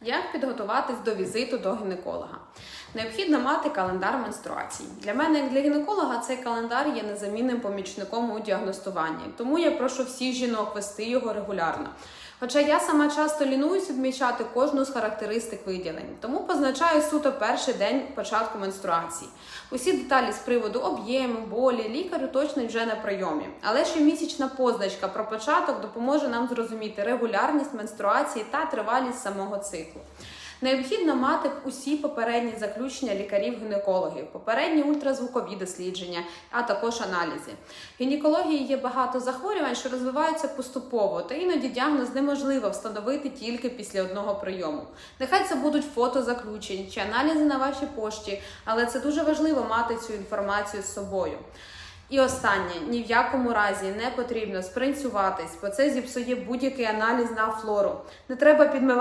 Як підготуватись до візиту до гінеколога? Необхідно мати календар менструацій. Для мене, як для гінеколога, цей календар є незамінним помічником у діагностуванні, тому я прошу всіх жінок вести його регулярно. Хоча я сама часто лінуюсь відмічати кожну з характеристик виділень, тому позначаю суто перший день початку менструації. Усі деталі з приводу об'єму, болі, лікар уточнить вже на прийомі. Але щомісячна позначка про початок допоможе нам зрозуміти регулярність менструації та тривалість самого циклу. Необхідно мати усі попередні заключення лікарів-гінекологів, попередні ультразвукові дослідження, а також аналізи. В гінекології є багато захворювань, що розвиваються поступово, та іноді діагноз неможливо встановити тільки після одного прийому. Нехай це будуть фото заключень чи аналізи на вашій пошті, але це дуже важливо мати цю інформацію з собою. І останнє ні в якому разі не потрібно спринцюватись, бо це зіпсує будь-який аналіз на флору. Не треба підмивати.